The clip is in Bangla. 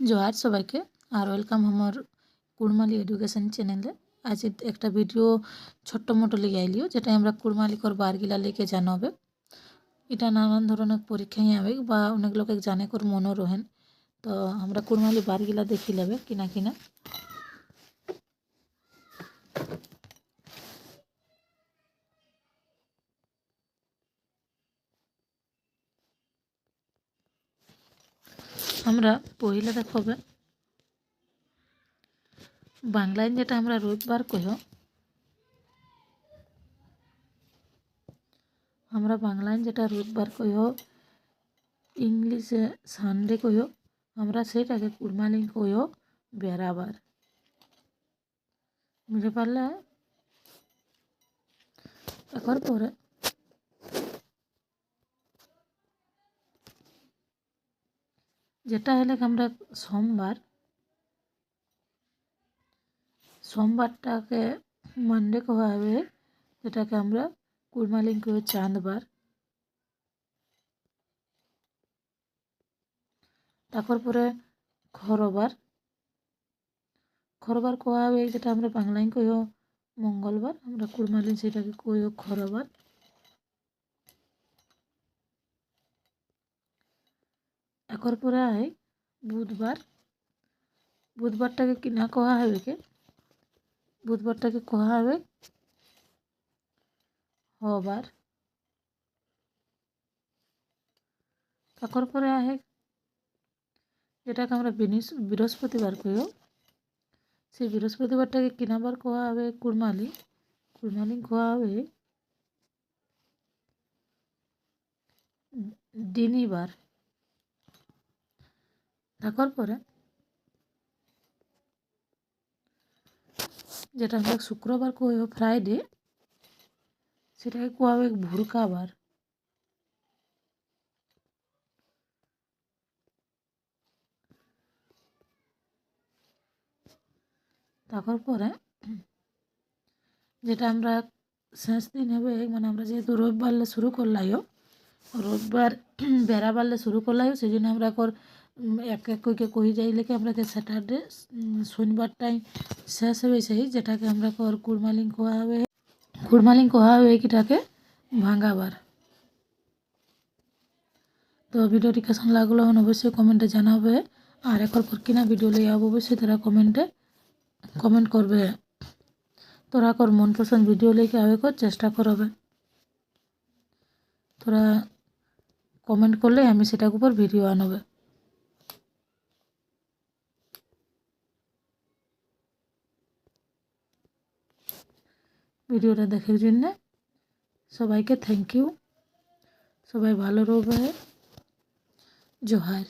জোহার সবাইকে, আর ওয়েলকাম আমার কুড়মালি এডুকেশন চ্যানেলে আজ একটা ভিডিও ছোট্ট মোটো লিগে আইলিও যেটা আমরা কুড়মালিকর বারগিলা লিখে জানাবে। এটা নানান ধরনের পরীক্ষায় হবে বা অনেক লোকে জানে কর মনও রহেন। তো আমরা কুড়মালি বারগিলা দেখি নেবে কিনা কিনা। আমরা পহিলা দেখাবে, বাংলায় যেটা আমরা রবিবার কহ আমরা বাংলায় যেটা রবিবার কহ ইংলিশে সানডে কহ আমরা সেটাকে কুড়মালিং কহ বেড়াবার। বুঝে পারলে? একবার পরে যেটা হলে আমরা সোমবার, সোমবারটাকে মানডে কহা হবে, যেটাকে আমরা কুরমালিং কহ চাঁদবার। তারপর পরে খরবার। খরবার কোয়া হবে যেটা আমরা বাংলায় কহ মঙ্গলবার, আমরা কুরমালিং সেটাকে কহ খরবার। একর পরে আয় বুধবার, বুধবারটাকে কি না কহা হবে কে? বুধবারটাকে কহা হবে? হবার। তারপর পরে আহে যেটাকে আমরা বৃহস্পতিবার কইও। সেই বৃহস্পতিবারটাকে কিনাবার কোয়া হবে? কুরমালি কুরমালি কোয়া হবে? দিনীবার। থাকার পরে যেটা আমরা শুক্রবার কই ফ্রাইডে সেটাকে কোয়া হবে ভুরকাবার তারপর পরে যেটা আমরা শেষ দিন হবে মানে আমরা যেহেতু রবিবারলে শুরু করলাইও, রবিবার বেড়াবারলে শুরু করলাইও সেই জন্য আমরা এখন এক এক করে কহি যাই লেগে আমরা স্যাটারডে শনিবারটাই শেষ হবে সেই, যেটাকে আমরা কর কুড়মালিং কোয়া হবে কুড়মালিং কোয়া হবে কিটাকে ভাঙাবার। তো ভিডিওটি কেমন লাগল অবশ্যই কমেন্টে জানাবে। আর একর পর কিনা ভিডিও লই আব, অবশ্যই তারা কমেন্টে কমেন্ট করবে। তোরা কর মন পছন্দ ভিডিও লেগে আবে কর, চেষ্টা করবে। তোরা কমেন্ট করলে আমি সেটার উপর ভিডিও আনবে। ভিডিওটা দেখার জন্যে সবাইকে থ্যাংক ইউ সবাই ভালো রবে জোহার